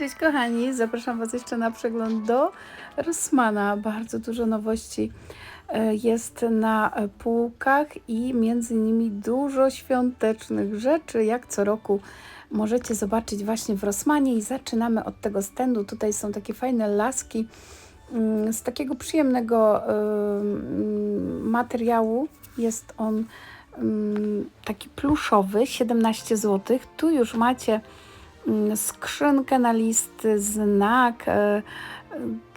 Cześć kochani, zapraszam Was jeszcze na przegląd do Rossmana. Bardzo dużo nowości e, jest na półkach i między nimi dużo świątecznych rzeczy, jak co roku możecie zobaczyć właśnie w Rossmanie i zaczynamy od tego stędu. Tutaj są takie fajne laski mm, z takiego przyjemnego materiału. Jest on taki pluszowy, 17 zł. Tu już macie skrzynkę na listy, znak, e,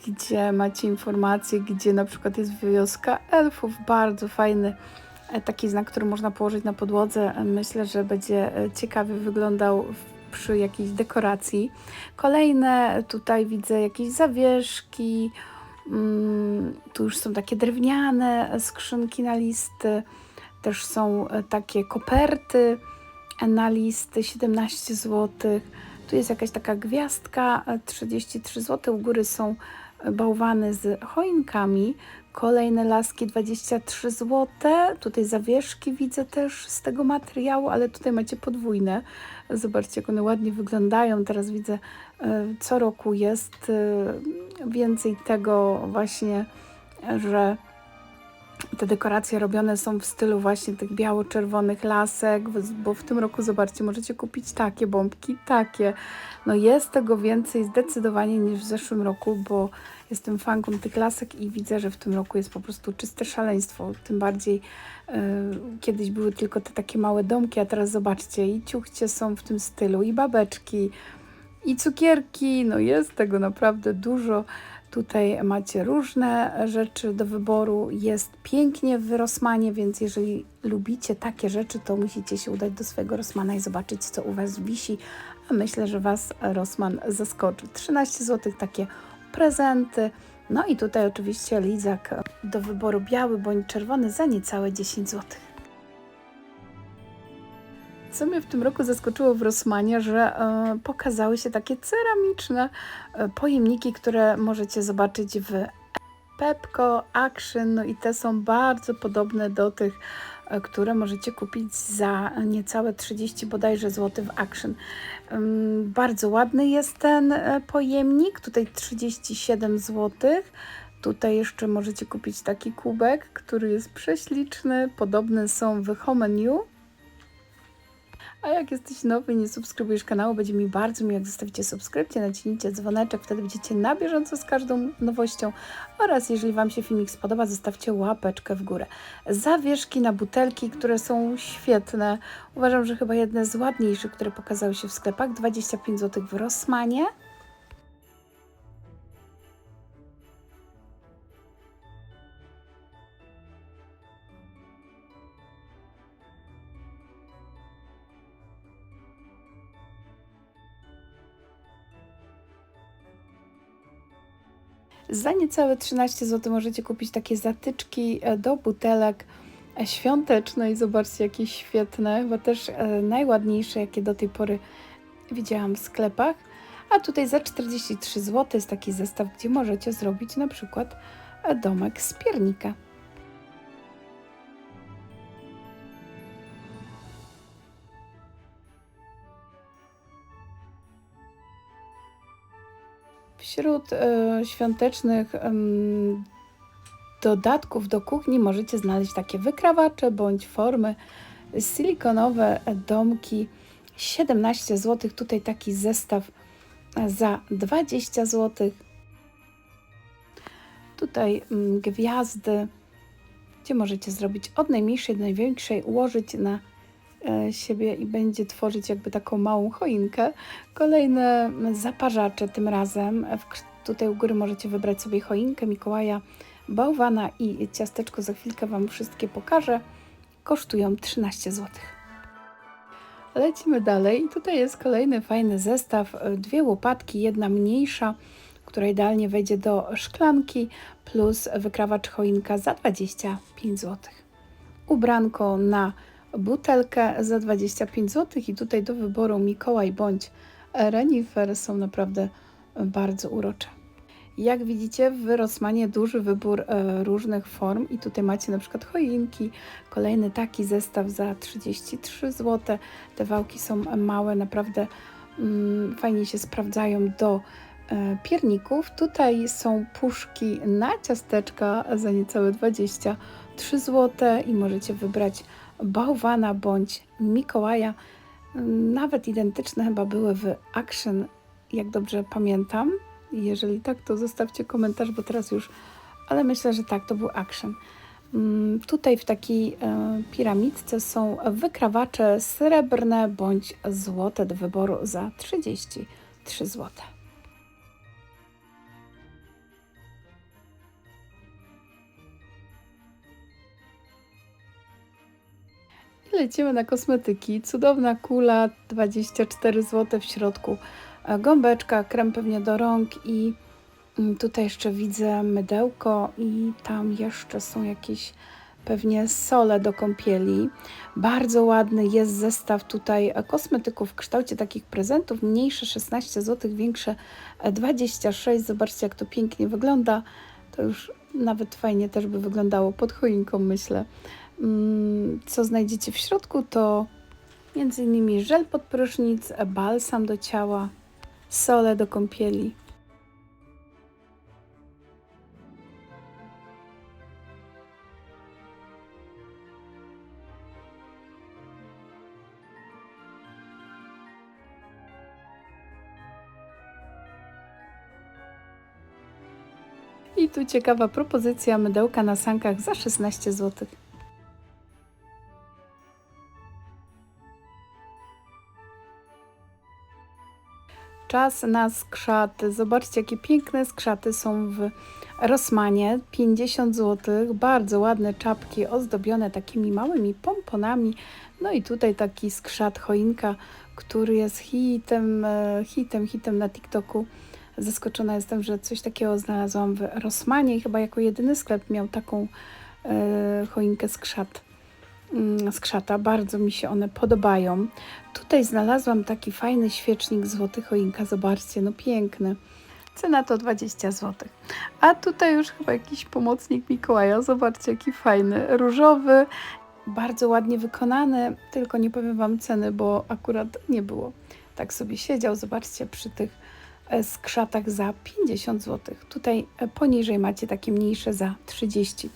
gdzie macie informacje, gdzie na przykład jest wioska elfów. Bardzo fajny e, taki znak, który można położyć na podłodze. Myślę, że będzie e, ciekawie wyglądał przy jakiejś dekoracji. Kolejne tutaj widzę jakieś zawieszki. Mm, tu już są takie drewniane skrzynki na listy. Też są takie koperty na listy 17 zł. Tu jest jakaś taka gwiazdka 33 zł. U góry są bałwany z choinkami. Kolejne laski 23 zł. Tutaj zawieszki widzę też z tego materiału, ale tutaj macie podwójne. Zobaczcie, jak one ładnie wyglądają. Teraz widzę, e, co roku jest e, więcej tego właśnie, że te dekoracje robione są w stylu właśnie tych biało-czerwonych lasek, bo w tym roku, zobaczcie, możecie kupić takie bombki, takie. No jest tego więcej zdecydowanie niż w zeszłym roku, bo jestem fanką tych lasek i widzę, że w tym roku jest po prostu czyste szaleństwo. Tym bardziej yy, kiedyś były tylko te takie małe domki, a teraz zobaczcie, i ciuchcie są w tym stylu, i babeczki, i cukierki, no jest tego naprawdę dużo. Tutaj macie różne rzeczy do wyboru. Jest pięknie w Rossmanie, więc jeżeli lubicie takie rzeczy, to musicie się udać do swojego Rossmana i zobaczyć, co u Was wisi. A myślę, że Was Rossman zaskoczy. 13 zł takie prezenty. No i tutaj oczywiście lizak do wyboru biały bądź czerwony za niecałe 10 zł. Co mnie w tym roku zaskoczyło w Rossmanie, że e, pokazały się takie ceramiczne e, pojemniki, które możecie zobaczyć w Pepco, Action, no i te są bardzo podobne do tych, e, które możecie kupić za niecałe 30 bodajże złotych w Action. Bardzo ładny jest ten pojemnik, tutaj 37 zł. Tutaj jeszcze możecie kupić taki kubek, który jest prześliczny. Podobne są w Home New. A jak jesteś nowy i nie subskrybujesz kanału, będzie mi bardzo miło, jak zostawicie subskrypcję, naciśnijcie dzwoneczek, wtedy będziecie na bieżąco z każdą nowością. Oraz jeżeli Wam się filmik spodoba, zostawcie łapeczkę w górę. Zawieszki na butelki, które są świetne. Uważam, że chyba jedne z ładniejszych, które pokazały się w sklepach. 25 zł w Rossmanie. Za niecałe 13 zł możecie kupić takie zatyczki e, do butelek e, świąteczne i zobaczcie jakie świetne, chyba też e, najładniejsze jakie do tej pory widziałam w sklepach. A tutaj za 43 zł jest taki zestaw, gdzie możecie zrobić na przykład domek z piernika. Wśród e, świątecznych e, dodatków do kuchni możecie znaleźć takie wykrawacze bądź formy silikonowe domki 17 zł. Tutaj taki zestaw za 20 zł. Tutaj mm, gwiazdy, gdzie możecie zrobić od najmniejszej do największej, ułożyć na E, siebie i będzie tworzyć jakby taką małą choinkę. Kolejne zaparzacze tym razem. Tutaj u góry możecie wybrać sobie choinkę Mikołaja, bałwana i ciasteczko. Za chwilkę Wam wszystkie pokażę. Kosztują 13 zł. Lecimy dalej. Tutaj jest kolejny fajny zestaw. Dwie łopatki, jedna mniejsza, która idealnie wejdzie do szklanki, plus wykrawacz choinka za 25 zł. Ubranko na butelkę za 25 zł i tutaj do wyboru Mikołaj bądź Renifer są naprawdę bardzo urocze. Jak widzicie w Rossmanie duży wybór e, różnych form i tutaj macie na przykład choinki, kolejny taki zestaw za 33 zł. Te wałki są małe, naprawdę mm, fajnie się sprawdzają do e, pierników. Tutaj są puszki na ciasteczka za niecałe 23 zł i możecie wybrać bałwana bądź Mikołaja. Nawet identyczne chyba były w Action, jak dobrze pamiętam. Jeżeli tak, to zostawcie komentarz, bo teraz już, ale myślę, że tak, to był Action. Mm, Tutaj w takiej e, piramidce są wykrawacze srebrne bądź złote do wyboru za 33 zł. Lecimy na kosmetyki. Cudowna kula, 24 zł w środku. e, Gąbeczka, krem pewnie do rąk i mm, tutaj jeszcze widzę mydełko i tam jeszcze są jakieś pewnie sole do kąpieli. Bardzo ładny jest zestaw tutaj e, kosmetyków w kształcie takich prezentów. Mniejsze 16 zł, większe e, 26. Zobaczcie jak to pięknie wygląda. To już nawet fajnie też by wyglądało pod choinką myślę. Mm, Co znajdziecie w środku to innymi żel pod prysznic, balsam do ciała, sole do kąpieli. I tu ciekawa propozycja mydełka na sankach za 16 zł. Czas na skrzaty. Zobaczcie, jakie piękne skrzaty są w Rossmanie. 50 zł. Bardzo ładne czapki ozdobione takimi małymi pomponami. No i tutaj taki skrzat choinka, który jest hitem, e, hitem, hitem na TikToku. Zaskoczona jestem, że coś takiego znalazłam w Rossmanie i chyba jako jedyny sklep miał taką e, choinkę skrzat mm, skrzata. Bardzo mi się one podobają. Tutaj znalazłam taki fajny świecznik złoty choinka. Zobaczcie, no piękny. Cena to 20 zł. A tutaj już chyba jakiś pomocnik Mikołaja. Zobaczcie, jaki fajny. Różowy, bardzo ładnie wykonany, tylko nie powiem Wam ceny, bo akurat nie było. Tak sobie siedział, zobaczcie, przy tych e, skrzatach za 50 zł. Tutaj e, poniżej macie takie mniejsze za 30 i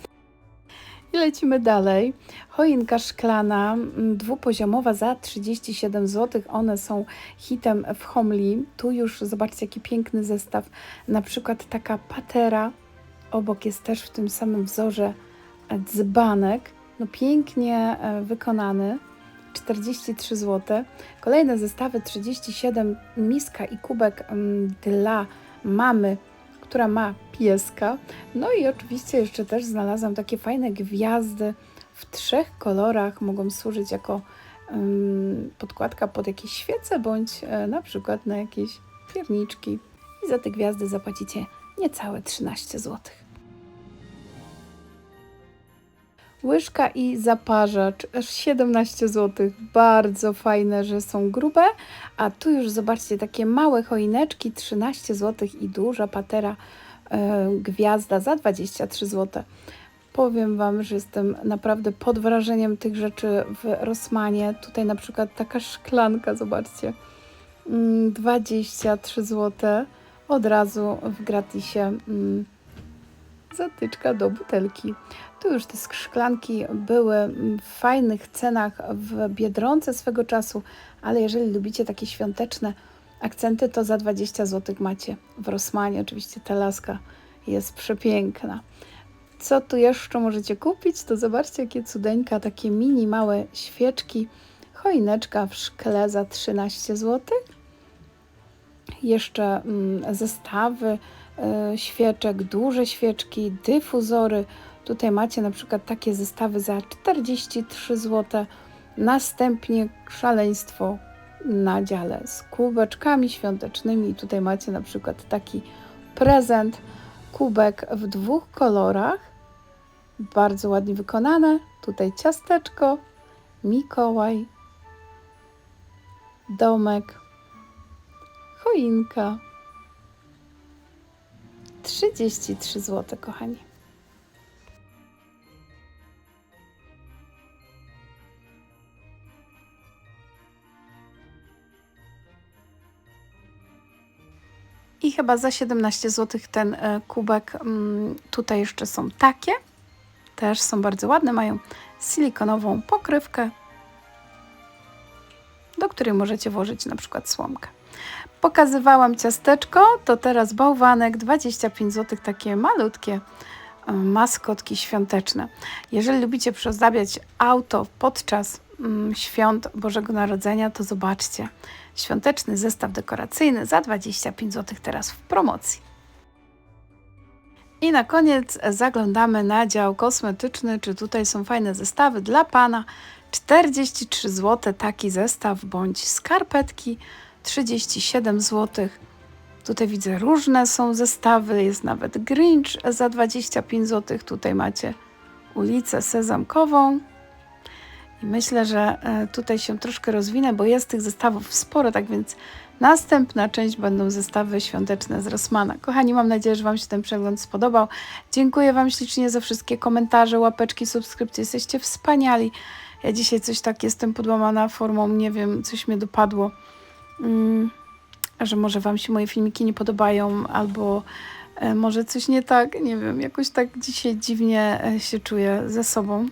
lecimy dalej. Choinka szklana mm, dwupoziomowa za 37 zł. One są hitem w Homli. Tu już zobaczcie jaki piękny zestaw. Na przykład taka patera. Obok jest też w tym samym wzorze e, dzbanek. No pięknie e, wykonany. 43 zł. Kolejne zestawy 37 miska i kubek mm, dla mamy która ma pieska. No i oczywiście jeszcze też znalazłam takie fajne gwiazdy w trzech kolorach. Mogą służyć jako um, podkładka pod jakieś świece bądź e, na przykład na jakieś pierniczki. I za te gwiazdy zapłacicie niecałe 13 zł. Łyżka i zaparzacz aż 17 zł. Bardzo fajne, że są grube. A tu już zobaczcie takie małe choineczki 13 zł i duża patera e, gwiazda za 23 zł. Powiem Wam, że jestem naprawdę pod wrażeniem tych rzeczy w Rossmanie. Tutaj na przykład taka szklanka, zobaczcie, mm, 23 zł. Od razu w gratisie mm, zatyczka do butelki. Tu już te szklanki były w fajnych cenach w Biedronce swego czasu, ale jeżeli lubicie takie świąteczne akcenty, to za 20 zł macie w Rossmanie. Oczywiście ta laska jest przepiękna. Co tu jeszcze możecie kupić? To zobaczcie, jakie cudeńka, takie mini małe świeczki. Choineczka w szkle za 13 zł. Jeszcze mm, zestawy świeczek, duże świeczki, dyfuzory. Tutaj macie na przykład takie zestawy za 43 zł. Następnie szaleństwo na dziale z kubeczkami świątecznymi. Tutaj macie na przykład taki prezent, kubek w dwóch kolorach. Bardzo ładnie wykonane. Tutaj ciasteczko, Mikołaj, domek, choinka. 33 zł, kochani. I chyba za 17 zł ten e, kubek. mm, Tutaj jeszcze są takie. Też są bardzo ładne. Mają silikonową pokrywkę, do której możecie włożyć na przykład słomkę. Pokazywałam ciasteczko, to teraz bałwanek 25 zł, takie malutkie e, maskotki świąteczne. Jeżeli lubicie przyozdabiać auto podczas mm, świąt Bożego Narodzenia, to zobaczcie. Świąteczny zestaw dekoracyjny za 25 zł teraz w promocji. I na koniec zaglądamy na dział kosmetyczny, czy tutaj są fajne zestawy dla Pana. 43 zł taki zestaw, bądź skarpetki 37 zł. Tutaj widzę różne są zestawy, jest nawet Grinch za 25 zł. Tutaj macie ulicę Sezamkową. I myślę, że e, tutaj się troszkę rozwinę, bo jest tych zestawów sporo, tak więc następna część będą zestawy świąteczne z Rossmana. Kochani, mam nadzieję, że Wam się ten przegląd spodobał. Dziękuję Wam ślicznie za wszystkie komentarze, łapeczki, subskrypcje. Jesteście wspaniali. Ja dzisiaj coś tak jestem podłamana formą, nie wiem, coś mnie dopadło. Mm, że może Wam się moje filmiki nie podobają, albo e, może coś nie tak, nie wiem, jakoś tak dzisiaj dziwnie e, się czuję ze sobą.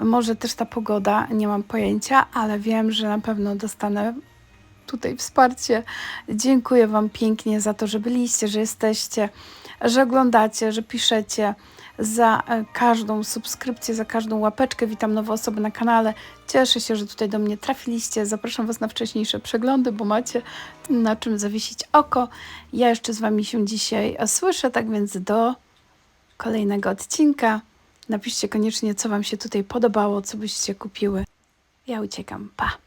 Może też ta pogoda, nie mam pojęcia, ale wiem, że na pewno dostanę tutaj wsparcie. Dziękuję Wam pięknie za to, że byliście, że jesteście, że oglądacie, że piszecie. Za e, każdą subskrypcję, za każdą łapeczkę. Witam nowe osoby na kanale. Cieszę się, że tutaj do mnie trafiliście. Zapraszam Was na wcześniejsze przeglądy, bo macie na czym zawiesić oko. Ja jeszcze z Wami się dzisiaj słyszę, tak więc do kolejnego odcinka. Napiszcie koniecznie, co Wam się tutaj podobało, co byście kupiły. Ja uciekam. Pa!